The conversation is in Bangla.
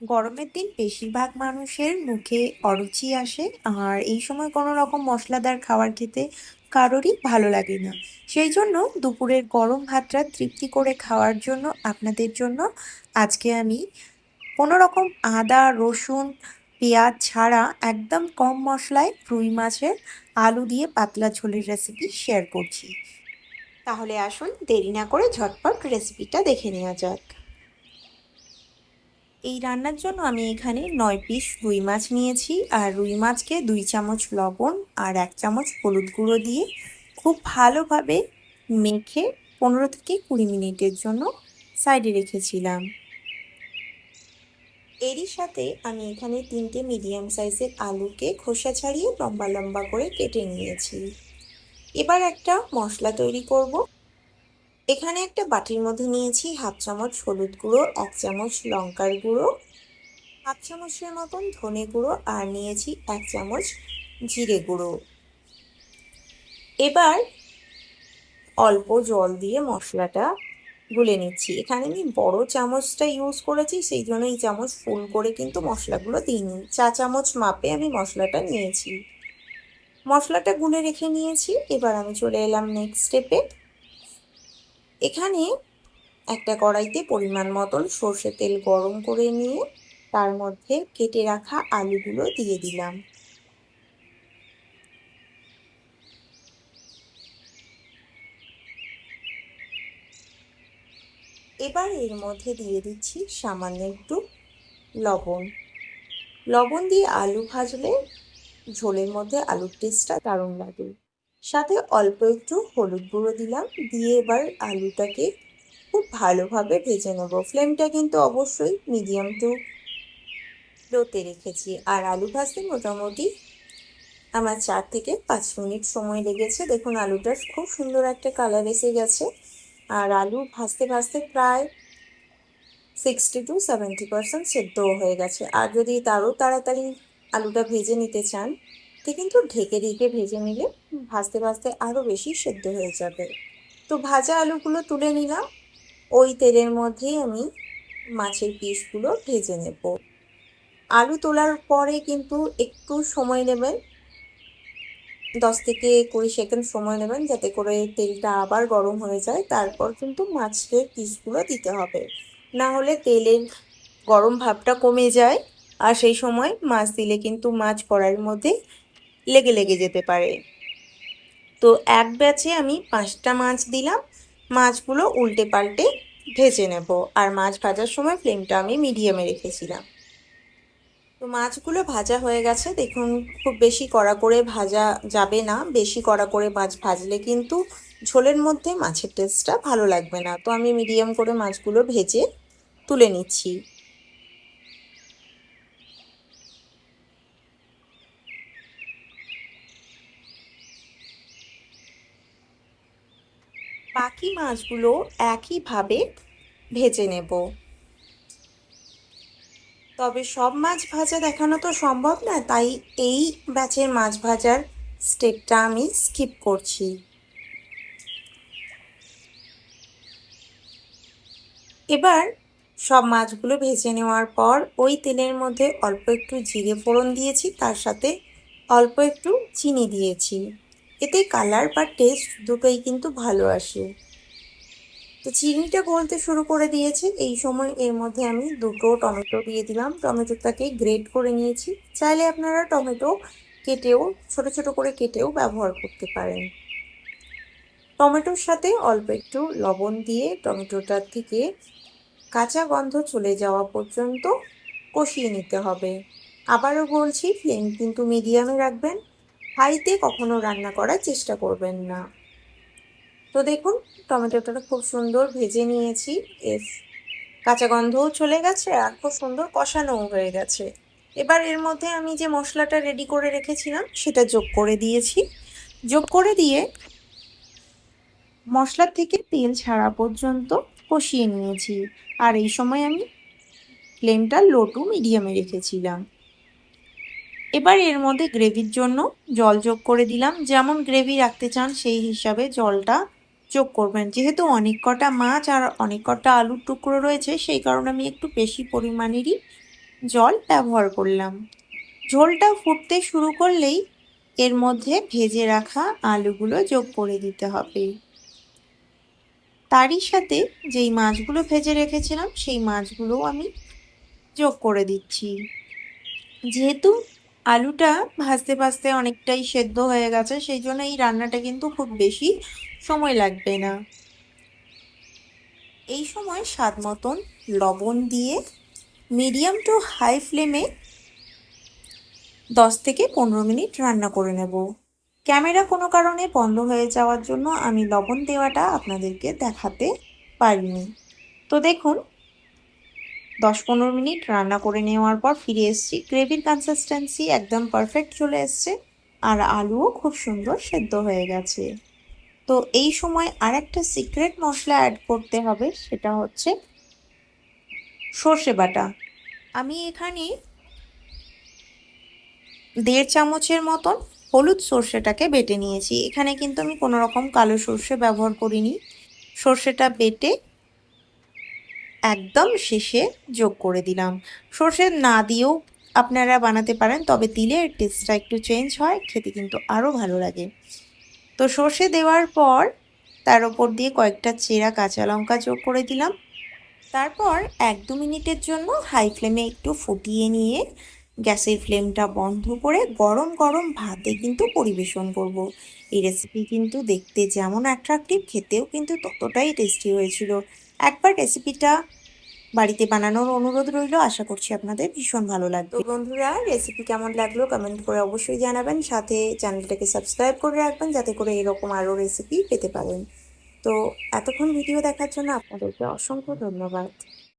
গরমের দিন বেশিরভাগ মানুষের মুখে অরুচি আসে আর এই সময় কোনো রকম মশলাদার খাবার খেতে কারোরই ভালো লাগে না। সেই জন্য দুপুরের গরম ভাতটা তৃপ্তি করে খাওয়ার জন্য আপনাদের জন্য আজকে আমি কোনো রকম আদা, রসুন, পেঁয়াজ ছাড়া একদম কম মশলায় রুই মাছের আলু দিয়ে পাতলা ঝোলের রেসিপি শেয়ার করছি। তাহলে আসুন দেরি না করে ঝটপট রেসিপিটা দেখে নেওয়া যাক। এই রান্নার জন্য আমি এখানে নয় পিস রুই মাছ নিয়েছি আর রুই মাছকে দুই চামচ লবণ আর এক চামচ হলুদ গুঁড়ো দিয়ে খুব ভালোভাবে মেখে পনেরো থেকে কুড়ি মিনিটের জন্য সাইডে রেখেছিলাম। এরই সাথে আমি এখানে তিনটে মিডিয়াম সাইজের আলুকে খোসা ছাড়িয়ে লম্বা লম্বা করে কেটে নিয়েছি। এবার একটা মশলা তৈরি করব। এখানে একটা বাটির মধ্যে নিয়েছি হাফ চামচ হলুদ গুঁড়ো, এক চামচ লঙ্কার গুঁড়ো, হাফ চামচের মতন ধনে গুঁড়ো আর নিয়েছি এক চামচ জিরে গুঁড়ো। এবার অল্প জল দিয়ে মশলাটা গুলে নিচ্ছি। এখানে আমি বড় চামচটা ইউজ করেছি, সেই জন্য এই চামচ ফুল করে কিন্তু মশলাগুলো দিইনি। চা চামচ মাপে আমি মশলাটা নিয়েছি। মশলাটা গুলে রেখে নিয়েছি। এবার আমি চলে এলাম নেক্সট স্টেপে এখানে একটা কড়াইতে পরিমাণ মতন সর্ষে তেল গরম করে নিয়ে তার মধ্যে কেটে রাখা আলুগুলো দিয়ে দিলাম। এবার এর মধ্যে দিয়ে দিচ্ছি সামান্য একটু লবণ। লবণ দিয়ে আলু ভাজলে ঝোলের মধ্যে আলুর টেস্টটা দারুণ লাগে। সাথে অল্প একটু হলুদ গুঁড়ো দিলাম। দিয়ে এবার আলুটাকে খুব ভালোভাবে ভেজে নেব। ফ্লেমটা কিন্তু অবশ্যই মিডিয়াম টু লোতে রেখেছি। আর আলু ভাজতে মোটামুটি আমার চার থেকে পাঁচ মিনিট সময় লেগেছে। দেখুন, আলুটার খুব সুন্দর একটা কালার এসে গেছে। আর আলু ভাজতে ভাজতে প্রায় সিক্সটি টু সেভেন্টি পার্সেন্ট সেদ্ধও হয়ে গেছে। আর যদি তারও তাড়াতাড়ি আলুটা ভেজে নিতে চান তো কিন্তু ঢেকে ঢেকে ভেজে নিলে ভাজতে ভাজতে আরও বেশি সেদ্ধ হয়ে যাবে। তো ভাজা আলুগুলো তুলে নিলাম। ওই তেলের মধ্যেই আমি মাছের পিসগুলো ভেজে নেব। আলু তোলার পরে কিন্তু একটু সময় নেবেন। দশ থেকে কুড়ি সেকেন্ড সময় নেবেন যাতে করে তেলটা আবার গরম হয়ে যায়। তারপর কিন্তু মাছের পিসগুলো দিতে হবে। না হলে তেলের গরম ভাবটা কমে যায়। আর সেই সময় মাছ দিলে কিন্তু মাছ কড়াইয়ের মধ্যে লেগে লেগে যেতে পারে। তো এক ব্যাচে আমি পাঁচটা মাছ দিলাম, মাছগুলো উল্টে পাল্টে ভেজে নেব। আর মাছ ভাজার সময় ফ্লেমটা আমি মিডিয়ামে রেখেছিলাম। তো মাছগুলো ভাজা হয়ে গেছে। দেখুন, খুব বেশি কড়া করে ভাজা যাবে না। বেশি কড়া করে মাছ ভাজলে কিন্তু ঝোলের মধ্যে মাছের টেস্টটা ভালো লাগবে না। তো আমি মিডিয়াম করে মাছগুলো ভেজে তুলে নিচ্ছি। বাকি মাছগুলো একইভাবে ভেজে নেব। তবে সব মাছ ভাজা দেখানো তো সম্ভব না, তাই এই ব্যাচের মাছ ভাজার স্টেপটা আমি স্কিপ করছি। এবার সব মাছগুলো ভেজে নেওয়ার পর ওই তেলের মধ্যে অল্প একটু জিরে ফোড়ন দিয়েছি, তার সাথে অল্প একটু চিনি দিয়েছি। এতে কালার বা টেস্ট দুটোই কিন্তু ভালো আসে। তো চিনিটা গলতে শুরু করে দিয়েছে। এই সময় এর মধ্যে আমি দুটো টমেটো দিয়ে দিলাম। টমেটোটাকে গ্রেট করে নিয়েছি। চাইলে আপনারা টমেটো কেটেও, ছোট ছোট করে কেটেও ব্যবহার করতে পারেন। টমেটোর সাথে অল্প একটু লবণ দিয়ে টমেটোটার থেকে কাঁচা গন্ধ চলে যাওয়া পর্যন্ত কষিয়ে নিতে হবে। আবারও বলছি ফ্লেম কিন্তু মিডিয়ামে রাখবেন। হাইতে কখনো রান্না করার চেষ্টা করবেন না। তো দেখুন টমেটোটা খুব সুন্দর ভেজে নিয়েছি। এর কাঁচা গন্ধও চলে গেছে আর খুব সুন্দর কষানোও হয়ে গেছে। এবার এর মধ্যে আমি যে মশলাটা রেডি করে রেখেছিলাম, সেটা যোগ করে দিয়েছি। যোগ করে দিয়ে মশলার থেকে তেল ছাড়া পর্যন্ত কষিয়ে নিয়েছি। আর এই সময় আমি ফ্লেমটা লো টু মিডিয়ামে রেখেছিলাম। এবার এর মধ্যে গ্রেভির জন্য জল যোগ করে দিলাম। যেমন গ্রেভি রাখতে চান, সেই হিসাবে জলটা যোগ করবেন। যেহেতু অনেক কটা মাছ আর অনেক কটা আলুর টুকরো রয়েছে, সেই কারণে আমি একটু বেশি পরিমাণেরই জল ব্যবহার করলাম। ঝোলটা ফুটতে শুরু করলেই এর মধ্যে ভেজে রাখা আলুগুলো যোগ করে দিতে হবে। তারই সাথে যেই মাছগুলো ভেজে রেখেছিলাম, সেই মাছগুলোও আমি যোগ করে দিচ্ছি। যেহেতু আলুটা ভাজতে ভাজতে অনেকটাই সেদ্ধ হয়ে গেছে, সেই জন্য এই রান্নাটা কিন্তু খুব বেশি সময় লাগবে না। এই সময় স্বাদ মতন লবণ দিয়ে মিডিয়াম টু হাই ফ্লেমে দশ থেকে পনেরো মিনিট রান্না করে নেব। ক্যামেরা কোনো কারণে বন্ধ হয়ে যাওয়ার জন্য আমি লবণ দেওয়াটা আপনাদেরকে দেখাতে পারিনি। তো দেখুন দশ পনেরো মিনিট রান্না করে নেওয়ার পর ফিরে এসেছি। গ্রেভির কনসিস্টেন্সি একদম পারফেক্ট চলে এসছে আর আলুও খুব সুন্দর সেদ্ধ হয়ে গেছে। তো এই সময় আর একটা সিক্রেট মশলা অ্যাড করতে হবে, সেটা হচ্ছে সর্ষে বাটা। আমি এখানে দেড় চামচের মতন হলুদ সর্ষেটাকে বেটে নিয়েছি। এখানে কিন্তু আমি কোনো রকম কালো সর্ষে ব্যবহার করিনি। সর্ষেটা বেটে একদম শেষে যোগ করে দিলাম। সর্ষে না দিয়েও আপনারা বানাতে পারেন, তবে দিলে টেস্টটা একটু চেঞ্জ হয়, খেতে কিন্তু আরও ভালো লাগে। তো সর্ষে দেওয়ার পর তার ওপর দিয়ে কয়েকটা চেরা কাঁচা লঙ্কা যোগ করে দিলাম। তারপর এক দু মিনিটের জন্য হাই ফ্লেমে একটু ফুটিয়ে নিয়ে গ্যাসের ফ্লেমটা বন্ধ করে গরম গরম ভাতে কিন্তু পরিবেশন করব। এই রেসিপি কিন্তু দেখতে যেমন অ্যাট্রাকটিভ খেতেও কিন্তু ততটাই টেস্টি হয়েছিল। একবার রেসিপিটা বাড়িতে বানানোর অনুরোধ রইল। আশা করছি আপনাদের ভীষণ ভালো লাগবে। বন্ধুরা রেসিপি কেমন লাগল কমেন্ট করে অবশ্যই জানাবেন। সাথে চ্যানেলটাকে সাবস্ক্রাইব করে রাখবেন যাতে করে এরকম আরও রেসিপি পেতে পারেন। তো এতক্ষণ ভিডিও দেখার জন্য আপনাদেরকে অসংখ্য ধন্যবাদ।